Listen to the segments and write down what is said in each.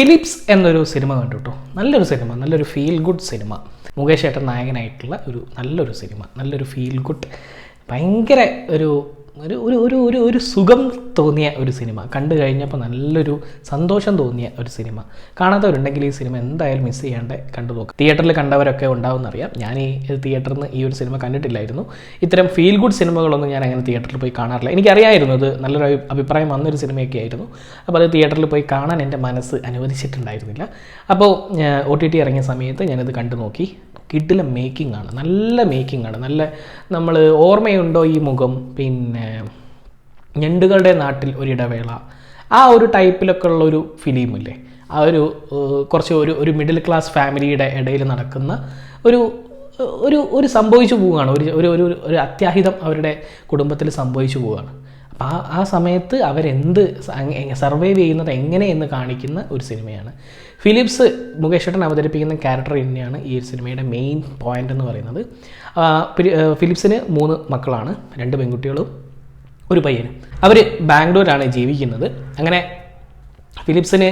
Philips എന്നൊരു cinema കണ്ടു കേട്ടോ നല്ലൊരു സിനിമ നല്ലൊരു ഫീൽ ഗുഡ് സിനിമ. മുകേഷ് ഏട്ടൻ നായകനായിട്ടുള്ള ഒരു നല്ലൊരു സിനിമ നല്ലൊരു ഫീൽ ഗുഡ് ഭയങ്കര ഒരു ഒരു ഒരു ഒരു ഒരു ഒരു സുഖം തോന്നിയ ഒരു സിനിമ. കണ്ടു കഴിഞ്ഞപ്പോൾ നല്ലൊരു സന്തോഷം തോന്നിയ ഒരു സിനിമ. കാണാത്തവരുണ്ടെങ്കിൽ ഈ സിനിമ എന്തായാലും മിസ് ചെയ്യാണ്ട് കണ്ടു നോക്കുക തിയേറ്ററിൽ കണ്ടവരൊക്കെ ഉണ്ടാവും എന്നറിയാം ഞാൻ ഈ തിയേറ്ററിൽ നിന്ന് ഈ ഒരു സിനിമ കണ്ടിട്ടില്ലായിരുന്നു. ഇത്തരം ഫീൽ ഗുഡ് സിനിമകളൊന്നും ഞാൻ അങ്ങനെ തിയേറ്ററിൽ പോയി കാണാറില്ല. എനിക്കറിയായിരുന്നു അത് നല്ലൊരു അഭി- അഭിപ്രായം വന്നൊരു സിനിമയൊക്കെ ആയിരുന്നു. അപ്പോൾ അത് തിയേറ്ററിൽ പോയി കാണാൻ എന്റെ മനസ്സ് അനുവദിച്ചിട്ടുണ്ടായിരുന്നില്ല. അപ്പോൾ ഒ ടി ടി ഇറങ്ങിയ സമയത്ത് ഞാനിത് കണ്ടു നോക്കി. കിഡിലെ മേക്കിംഗ് ആണ്. നല്ല മേക്കിംഗ് ആണ്. നല്ല നമ്മൾ ഓർമ്മയുണ്ടോ ഈ മുഖം? പിന്നെ ഞണ്ടുകളുടെ നാട്ടിൽ ഒരിടവേള ആ ഒരു ടൈപ്പിലൊക്കെ ഉള്ള ഒരു ഫിലിമില്ലേ ആ ഒരു കുറച്ച് ഒരു ഒരു മിഡിൽ ക്ലാസ് ഫാമിലിയുടെ ഇടയിൽ നടക്കുന്ന ഒരു ഒരു ഒരു സംഭവിച്ചു പോവുകയാണ്. ഒരു ഒരു ഒരു ഒരു അത്യാഹിതം അവരുടെ കുടുംബത്തിൽ സംഭവിച്ചു പോവുകയാണ്. അപ്പോൾ ആ ആ സമയത്ത് അവരെന്ത് സർവൈവ് ചെയ്യുന്നത് എങ്ങനെ എന്ന് കാണിക്കുന്ന ഒരു സിനിമയാണ്. ഫിലിപ്സ് മുകേഷ് ഏട്ടൻ അവതരിപ്പിക്കുന്ന ക്യാരക്ടർ തന്നെയാണ് ഈ സിനിമയുടെ മെയിൻ പോയിന്റ് എന്ന് പറയുന്നത്. ഫിലിപ്സിന് മൂന്ന് മക്കളാണ്. രണ്ട് പെൺകുട്ടികളും ഒരു പയ്യനും. അവർ ബാംഗ്ലൂരാണ് ജീവിക്കുന്നത്. അങ്ങനെ ഫിലിപ്സിന്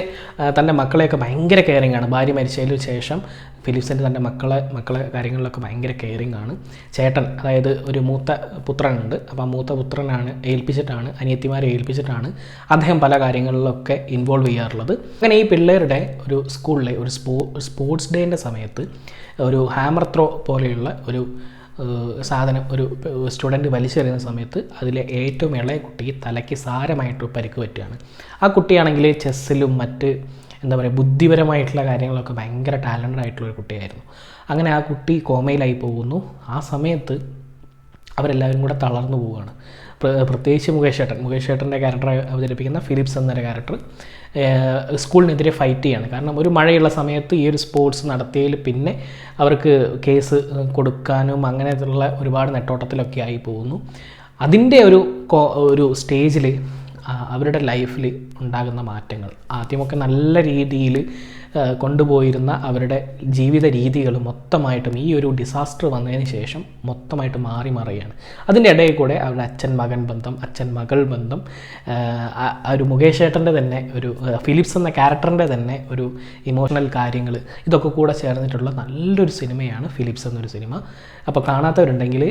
തന്റെ മക്കളെയൊക്കെ ഭയങ്കര കെയറിങ് ആണ്. ഭാര്യ മരിച്ചതിന് ശേഷം ഫിലിപ്സിന്റെ തന്റെ മക്കളെ മക്കളെ കാര്യങ്ങളിലൊക്കെ ഭയങ്കര കെയറിംഗ് ആണ്. ചേട്ടൻ അതായത് ഒരു മൂത്ത പുത്രനുണ്ട്. അപ്പോൾ ആ മൂത്ത പുത്രനാണ് ഏൽപ്പിച്ചിട്ടാണ് അനിയത്തിമാരെ ഏൽപ്പിച്ചിട്ടാണ് അദ്ദേഹം പല കാര്യങ്ങളിലൊക്കെ ഇൻവോൾവ് ചെയ്യാറുള്ളത്. അങ്ങനെ ഈ പിള്ളേരുടെ ഒരു സ്കൂളിലെ ഒരു സ്പോ സ്പോർട്സ് ഡേന്റെ സമയത്ത് ഒരു ഹാമർ ത്രോ പോലെയുള്ള ഒരു സാധനം ഒരു സ്റ്റുഡന്റ് വലിച്ചെറിയുന്ന സമയത്ത് അതിലെ ഏറ്റവും ഇളയ കുട്ടി തലയ്ക്ക് സാരമായിട്ട് പരിക്ക് പറ്റുകയാണ്. ആ കുട്ടിയാണെങ്കിൽ ചെസ്സിലും മറ്റ് എന്താ പറയുക ബുദ്ധിപരമായിട്ടുള്ള കാര്യങ്ങളൊക്കെ ഭയങ്കര ടാലന്റഡ് ആയിട്ടുള്ള ഒരു കുട്ടിയായിരുന്നു. അങ്ങനെ ആ കുട്ടി കോമയിലായി പോകുന്നു. ആ സമയത്ത് അവരെല്ലാവരും കൂടെ തളർന്നു പോവുകയാണ്. പ്രത്യേകിച്ച് മുകേഷ് ഏട്ടൻ. മുകേഷ് ഏട്ടന്റെ ക്യാരക്ടർ അവതരിപ്പിക്കുന്ന ഫിലിപ്സ് എന്നൊരു ക്യാരക്ടർ സ്കൂളിനെതിരെ ഫൈറ്റ് ചെയ്യാണ്. കാരണം ഒരു മഴയുള്ള സമയത്ത് ഈ ഒരു സ്പോർട്സ് നടത്തിയതിൽ പിന്നെ അവർക്ക് കേസ് കൊടുക്കാനും അങ്ങനെയുള്ള ഒരുപാട് നെട്ടോട്ടത്തിലൊക്കെ ആയി പോകുന്നു. അതിന്റെ ഒരു ഒരു സ്റ്റേജിൽ അവരുടെ ലൈഫിൽ ഉണ്ടാകുന്ന മാറ്റങ്ങൾ. ആദ്യമൊക്കെ നല്ല രീതിയിൽ കൊണ്ടുപോയിരുന്ന അവരുടെ ജീവിത രീതികൾ മൊത്തമായിട്ടും ഈ ഒരു ഡിസാസ്റ്റർ വന്നതിന് ശേഷം മൊത്തമായിട്ട് മാറി മറിയാണ് അതിന്റെ ഇടയിൽ കൂടെ അവരുടെ അച്ഛൻ മകൻ ബന്ധം അച്ഛൻ മകൾ ബന്ധം ഒരു മുകേഷ് ഏട്ടന്റെ തന്നെ ഒരു ഫിലിപ്സ് എന്ന ക്യാരക്ടറിന്റെ തന്നെ ഒരു ഇമോഷണൽ കാര്യങ്ങൾ ഇതൊക്കെ കൂടെ ചേർന്നിട്ടുള്ള നല്ലൊരു സിനിമയാണ് ഫിലിപ്സ് എന്നൊരു സിനിമ. അപ്പോൾ കാണാത്തവരുണ്ടെങ്കിൽ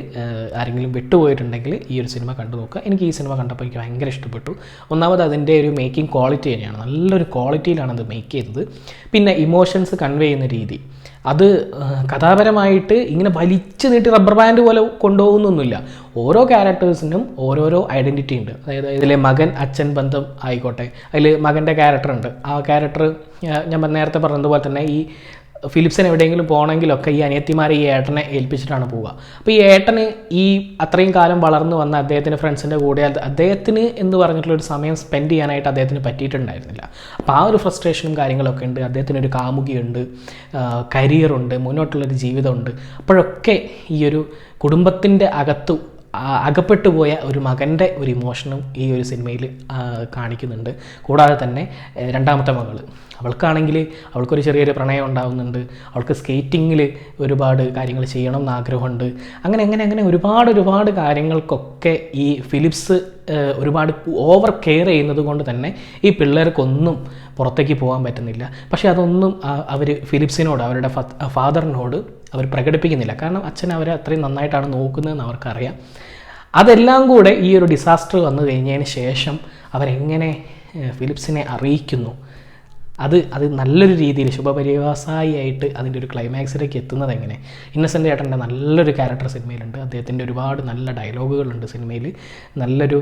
ആരെങ്കിലും വിട്ടുപോയിട്ടുണ്ടെങ്കിൽ ഈ ഒരു സിനിമ കണ്ടു നോക്കുക. എനിക്ക് ഈ സിനിമ കണ്ടപ്പോൾ എനിക്ക് ഭയങ്കര ഇഷ്ടപ്പെട്ടു. ഒന്നാമത് അതിന്റെ ഒരു മേക്കിംഗ് ക്വാളിറ്റി തന്നെയാണ്. നല്ലൊരു ക്വാളിറ്റിയിലാണ് അത് മേക്ക് ചെയ്തത്. പിന്നെ ഇമോഷൻസ് കൺവേ ചെയ്യുന്ന രീതി. അത് കഥാപരമായിട്ട് ഇങ്ങനെ വലിച്ചു നീട്ടി റബ്ബർ ബാൻഡ് പോലെ കൊണ്ടുപോകുന്നൊന്നുമില്ല. ഓരോ ക്യാരക്ടേഴ്സിനും ഓരോരോ ഐഡന്റിറ്റി ഉണ്ട്. അതായത് ഇതിലെ മകൻ അച്ഛൻ ബന്ധം ആയിക്കോട്ടെ. അതിൽ മകന്റെ ക്യാരക്ടർ ഉണ്ട്. ആ ക്യാരക്ടർ ഞാൻ നേരത്തെ പറഞ്ഞതുപോലെ തന്നെ ഈ ഫിലിപ്സിന് എവിടെയെങ്കിലും പോകണമെങ്കിലൊക്കെ ഈ അനിയത്തിമാരെ ഈ ഏട്ടനെ ഏൽപ്പിച്ചിട്ടാണ് പോവുക. അപ്പോൾ ഈ ഏട്ടന് ഈ അത്രയും കാലം വളർന്നു വന്ന അദ്ദേഹത്തിന്റെ ഫ്രണ്ട്സിന്റെ കൂടെ അദ്ദേഹത്തിന് എന്ന് പറഞ്ഞിട്ടുള്ള ഒരു സമയം സ്പെൻഡ് ചെയ്യാനായിട്ട് അദ്ദേഹത്തിന് പറ്റിയിട്ടുണ്ടായിരുന്നില്ല. അപ്പോൾ ആ ഒരു ഫ്രസ്ട്രേഷനും കാര്യങ്ങളൊക്കെ ഉണ്ട്. അദ്ദേഹത്തിനൊരു കാമുകിയുണ്ട് കരിയറുണ്ട് മുന്നോട്ടുള്ളൊരു ജീവിതമുണ്ട്. അപ്പോഴൊക്കെ ഈ ഒരു കുടുംബത്തിന്റെ അകത്തു അകപ്പെട്ടു പോയ ഒരു മകന്റെ ഒരു ഇമോഷനും ഈ ഒരു സിനിമയിൽ കാണിക്കുന്നുണ്ട്. കൂടാതെ തന്നെ രണ്ടാമത്തെ മകൾ അവൾക്കാണെങ്കിൽ അവൾക്കൊരു ചെറിയൊരു പ്രണയം ഉണ്ടാകുന്നുണ്ട് അവൾക്ക് സ്കേറ്റിങ്ങിൽ ഒരുപാട് കാര്യങ്ങൾ ചെയ്യണം എന്ന് ആഗ്രഹമുണ്ട് അങ്ങനെ അങ്ങനെ അങ്ങനെ ഒരുപാട് ഒരുപാട് കാര്യങ്ങൾക്കൊക്കെ ഈ ഫിലിപ്സ് ഒരുപാട് ഓവർ കെയർ ചെയ്യുന്നത് കൊണ്ട് തന്നെ ഈ പിള്ളേർക്കൊന്നും പുറത്തേക്ക് പോകാൻ പറ്റുന്നില്ല. പക്ഷേ അതൊന്നും അവർ ഫിലിപ്സിനോട് അവരുടെ ഫാദറിനോട് അവർ പ്രകടിപ്പിക്കുന്നില്ല. കാരണം അച്ഛൻ അവരെ അത്രയും നന്നായിട്ടാണ് നോക്കുന്നതെന്ന് അവർക്കറിയാം. അതെല്ലാം കൂടെ ഈ ഒരു ഡിസാസ്റ്റർ വന്നു കഴിഞ്ഞതിന് ശേഷം അവരെങ്ങനെ ഫിലിപ്സിനെ അറിയിക്കുന്നു? അത് അത് നല്ലൊരു രീതിയിൽ ശുഭപരിവാസായിട്ട് അതിന്റെ ഒരു ക്ലൈമാക്സിലേക്ക് എത്തുന്നത് എങ്ങനെ? ഇന്നസെന്റ് ഏട്ടന്റെ നല്ലൊരു ക്യാരക്ടർ സിനിമയിലുണ്ട്. അദ്ദേഹത്തിന്റെ ഒരുപാട് നല്ല ഡയലോഗുകളുണ്ട് സിനിമയിൽ. നല്ലൊരു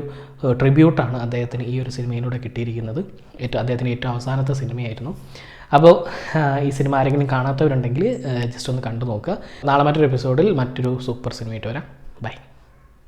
ട്രിബ്യൂട്ടാണ് അദ്ദേഹത്തിന് ഈ ഒരു സിനിമയിലൂടെ കിട്ടിയിരിക്കുന്നത്. ഏറ്റവും അദ്ദേഹത്തിന്റെ ഏറ്റവും അവസാനത്തെ സിനിമയായിരുന്നു. അപ്പോൾ ഈ സിനിമ ആരെങ്കിലും കാണാത്തവരുണ്ടെങ്കിൽ ജസ്റ്റ് ഒന്ന് കണ്ടു നോക്കുക. നാളെ മറ്റൊരു എപ്പിസോഡിൽ മറ്റൊരു സൂപ്പർ സിനിമയായിട്ട് വരാം. ബൈ.